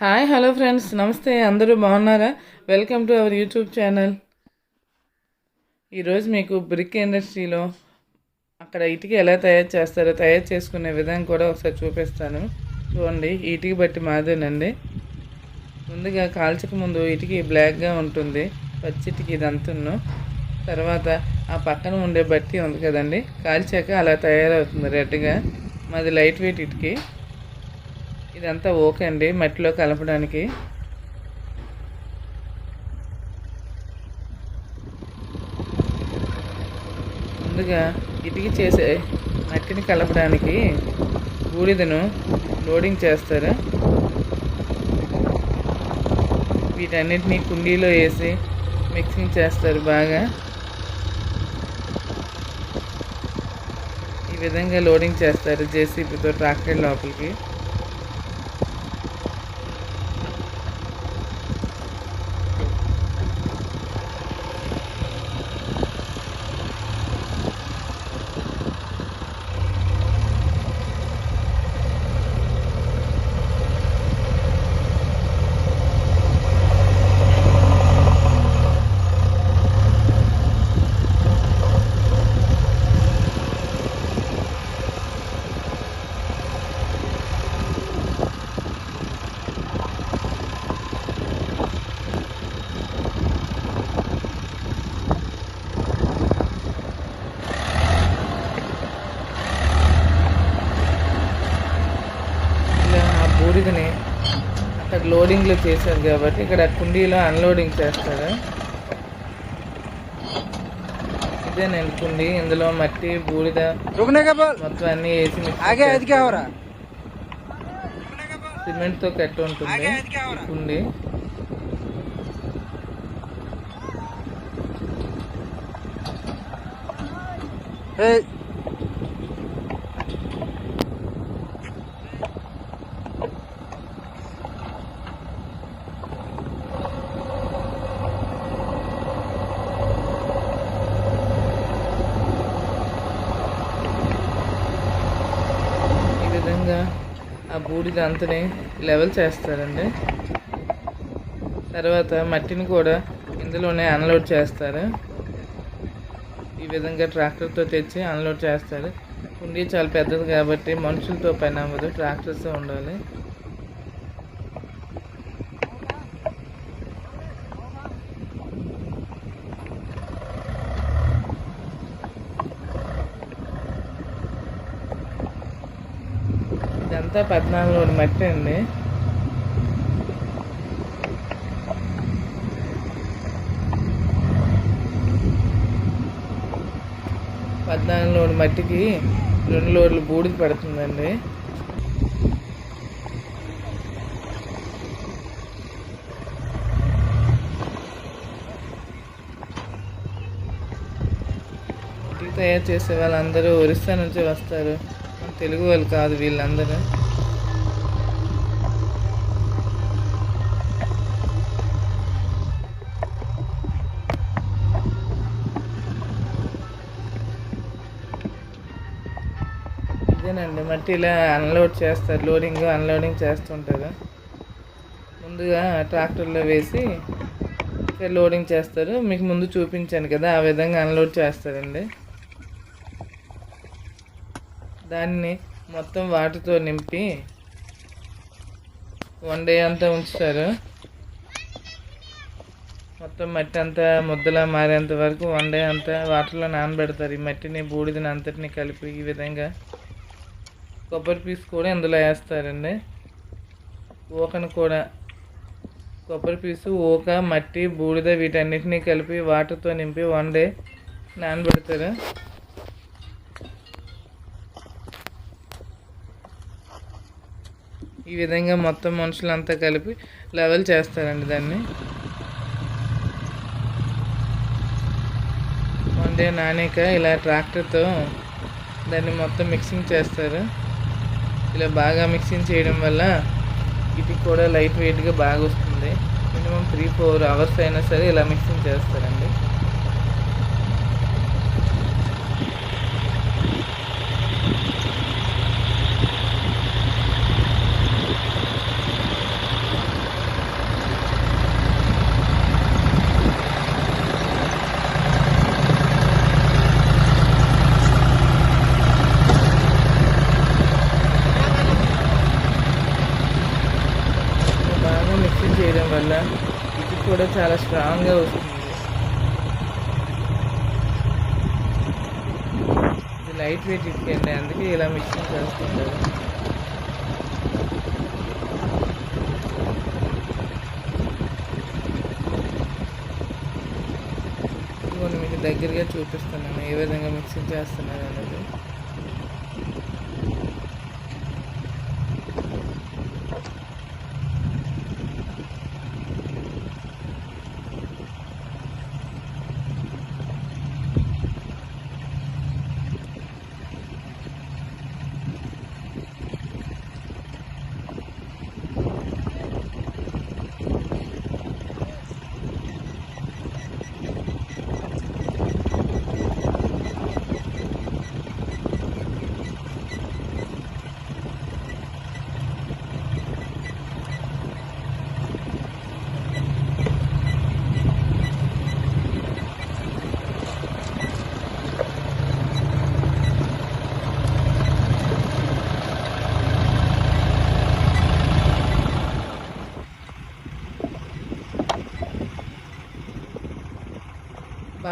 Hi hello friends. నమస్తే. అందరూ బాగున్నారా? Welcome to our YouTube channel. ఈరోజు మీకు బ్రిక్ ఇండస్ట్రీలో అక్కడ ఇటుక ఎలా తయారు చేస్తారో తయారు చేసుకునే విధానం కూడా ఒకసారి చూపిస్తాను. చూడండి ఇటుక బట్టి మాదేనండి. ముందుగా కాల్చక ముందు ఇటుక బ్లాక్గా ఉంటుంది. పచ్చిటికి ఇదంతున్ను తర్వాత ఆ పక్కన ఉండే బట్టి ఉంది కదండి. కాల్చాక అలా తయారవుతుంది రెడ్గా. మాది లైట్ వెయిట్ ఇటుకి. ఇదంతా ఓకే అండి మట్టిలో కలపడానికి. ముందుగా ఇటుకి చేసే మట్టిని కలపడానికి బూడిదను లోడింగ్ చేస్తారు. వీటన్నిటిని కుండీలో వేసి మిక్సింగ్ చేస్తారు బాగా. ఈ విధంగా లోడింగ్ చేస్తారు జేసీబీతో ట్రాక్టర్ లోపలికి ఇలా ఆ బూడిదని అక్కడ లోడింగ్లో చేశారు కాబట్టి ఇక్కడ కుండీలో అన్లోడింగ్ చేస్తారు. ఇదే నేను కుండి ఇందులో మట్టి బూడిద మొత్తం అన్ని వేసి సిమెంట్తో కట్టి ఉంటుంది. కుండి. Hey. ఆ బూడిద అంతని లెవెల్ చేస్తారండి. తర్వాత మట్టిని కూడా ఇందులోనే అన్లోడ్ చేస్తారు. ఈ విధంగా ట్రాక్టర్తో తెచ్చి అన్లోడ్ చేస్తారు. కుండీ చాలా పెద్దది కాబట్టి మనుషులతో పని అవ్వదు ట్రాక్టర్స్ ఉండాలి. ఇదంతా పద్నాలుగు లోడు మట్టి అండి. పద్నాలుగు లోడు మట్టికి రెండు లోడ్లు బూడిద పడుతుందండి. తయారు చేసే వాళ్ళందరూ ఒరిస్సా నుంచి వస్తారు. తెలుగు వాళ్ళు కాదు వీళ్ళందరూ. ఇదేనండి మట్టి ఇలా అన్లోడ్ చేస్తారు లోడింగ్ అన్లోడింగ్ చేస్తుంటారు. ముందుగా ట్రాక్టర్లో వేసి ఇక్కడ లోడింగ్ చేస్తారు. మీకు ముందు చూపించాను కదా ఆ విధంగా అన్లోడ్ చేస్తారండి. దాన్ని మొత్తం వాటితో నింపి వన్ డే అంతా ఉంచుతారు. మొత్తం మట్టి అంతా ముద్దలా మారేంత వరకు వన్ డే అంతా వాటర్లో నానబెడతారు. ఈ మట్టిని బూడిదని అంతటిని కలిపి ఈ విధంగా కొబ్బరి పీస్ కూడా ఇందులో వేస్తారండి. ఊకను కూడా కొబ్బరి పీసు ఊక మట్టి బూడిద వీటన్నిటిని కలిపి వాటర్తో నింపి వన్ డే నానబెడతారు. ఈ విధంగా మొత్తం మనుషులంతా కలిపి లెవెల్ చేస్తారండి దాన్ని. వండే నానేక ఇలా ట్రాక్టర్తో దాన్ని మొత్తం మిక్సింగ్ చేస్తారు. ఇలా బాగా మిక్సింగ్ చేయడం వల్ల ఇది కూడా లైట్ వెయిట్గా బాగా వస్తుంది మినిమం త్రీ ఫోర్ అవర్స్ అయినా సరే ఇలా మిక్సింగ్ చేస్తారండి వల్ల ఇటుక కూడా చాలా స్ట్రాంగ్గా వస్తుంది. ఇది లైట్ వెయిట్ ఇటుక అందుకే ఇలా మిక్సింగ్ చేస్తుంటారు. కొన్ని మీకు దగ్గరగా చూపిస్తున్నాను ఏ విధంగా మిక్సింగ్ చేస్తున్నారు అనేది.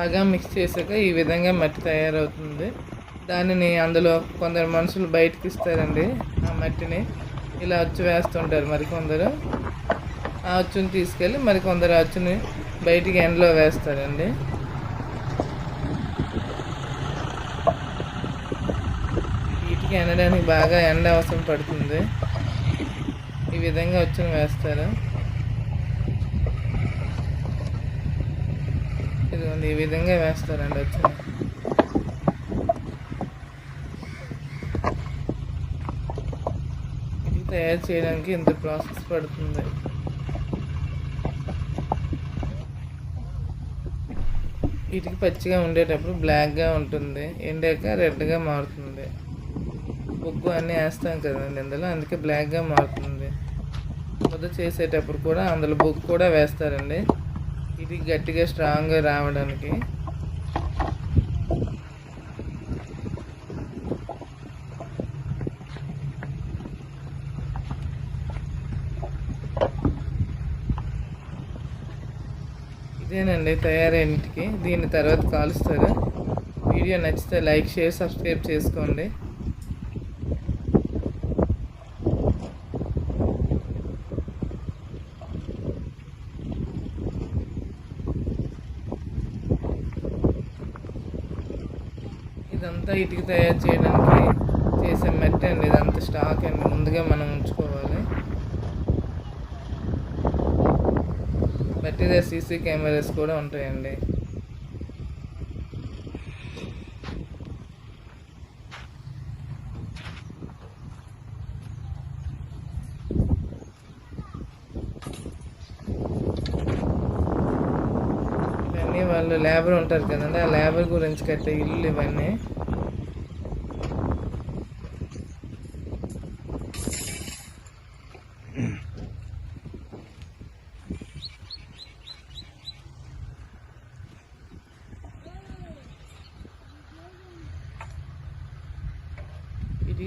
బాగా మిక్స్ చేసాక ఈ విధంగా మట్టి తయారవుతుంది. దానిని అందులో కొందరు మనుషులు బయటకి ఇస్తారండి ఆ మట్టిని. ఇలా అచ్చు వేస్తుంటారు మరి కొందరు. ఆ అచ్చుని తీసుకెళ్ళి మరి కొందరు అచ్చుని బయటికి ఎండలో వేస్తారండి. వీటికి ఎండడానికి బాగా ఎండ అవసరం పడుతుంది. ఈ విధంగా అచ్చుని వేస్తారు. ఇదిగోండి ఈ విధంగా వేస్తారండి వచ్చి. ఇది తయారు చేయడానికి ఇంత ప్రాసెస్ పడుతుంది. వీటికి పచ్చిగా ఉండేటప్పుడు బ్లాక్గా ఉంటుంది. ఎండాక రెడ్గా మారుతుంది. బొగ్గు అన్నీ వేస్తాం కదండి ఇందులో. అందుకే బ్లాక్గా మారుతుంది. ముద్ద చేసేటప్పుడు కూడా అందులో బొగ్గు కూడా వేస్తారండి. ఇది గట్టిగా స్ట్రాంగ్గా రావడానికి. ఇదేనండి తయారైనటికి. దీని తర్వాత కాలుస్తారు వీడియో నచ్చితే లైక్ షేర్ సబ్స్క్రైబ్ చేసుకోండి. ఇదంతా ఇటుక తయారు చేయడానికి చేసే మట్టి అండి ఇదంతా స్టాక్ అండి ముందుగా మనం ఉంచుకోవాలి. మట్టిదే సీసీ కెమెరాస్ కూడా ఉంటాయండి. వాళ్ళు లేబర్ ఉంటారు కదండి ఆ లేబర్ గురించి కట్టే ఇల్లు ఇవన్నీ.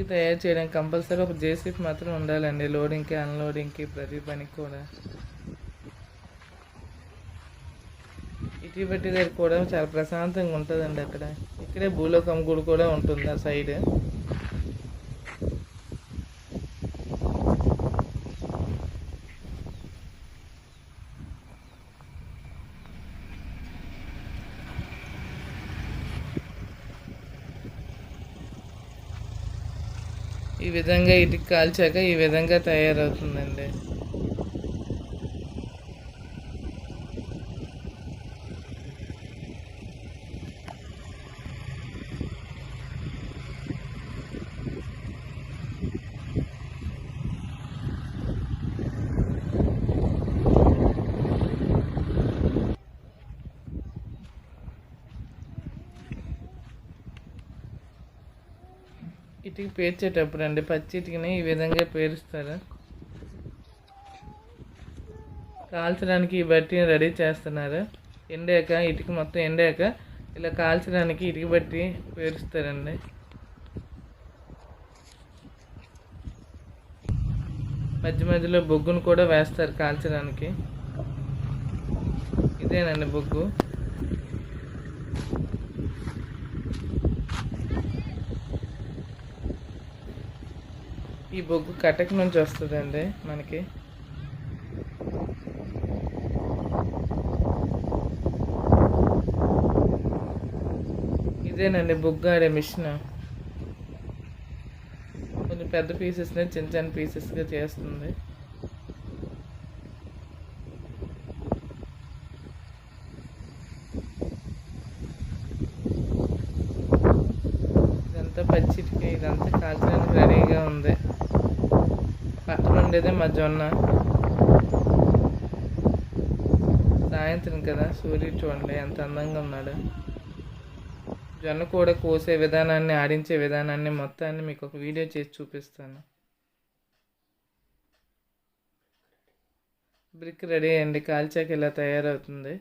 ఇంటికి తయారు చేయడానికి కంపల్సరీ ఒక జేసీపీ మాత్రం ఉండాలండి. లోడింగ్కి అన్లోడింగ్కి ప్రతి పనికి కూడా. ఇటు దగ్గర కూడా చాలా ప్రశాంతంగా ఉంటుందండి అక్కడ. ఇక్కడే భూలోకం గుడి కూడా ఉంటుంది ఆ సైడ్. ఈ విధంగా ఇటు కాల్చాక ఈ విధంగా తయారవుతుందండి. ఇటుకి పేర్చేటప్పుడు అండి. పచ్చి ఇటుకని ఈ విధంగా పేరుస్తారు. కాల్చడానికి ఈ బట్టిని రెడీ చేస్తున్నారు. ఎండాక ఇటుక మొత్తం ఎండాక ఇలా కాల్చడానికి ఇటుక బట్టి పేరుస్తారండి. మధ్య మధ్యలో బొగ్గును కూడా వేస్తారు కాల్చడానికి. ఇదేనండి బొగ్గు. ఈ బొగ్గు కటక్ నుంచి వస్తుందండి మనకి. ఇదేనండి బొగ్గు ఆడే మిషన్. కొంచెం పెద్ద పీసెస్ని చిన్న చిన్న పీసెస్గా చేస్తుంది. ఇదంతా పచ్చిటికి ఇదంతా కాల్చడానికి రెడీగా ఉంది. ఉండేదే మా జొన్న. సాయంత్రం కదా సూర్యుడు చూడండి ఎంత అందంగా ఉన్నాడు. జొన్న కూడా కోసే విధానాన్ని ఆడించే విధానాన్ని మొత్తాన్ని మీకు ఒక వీడియో చేసి చూపిస్తాను. బ్రిక్ రెడీ అయ్యండి కాల్చాక ఇలా తయారవుతుంది.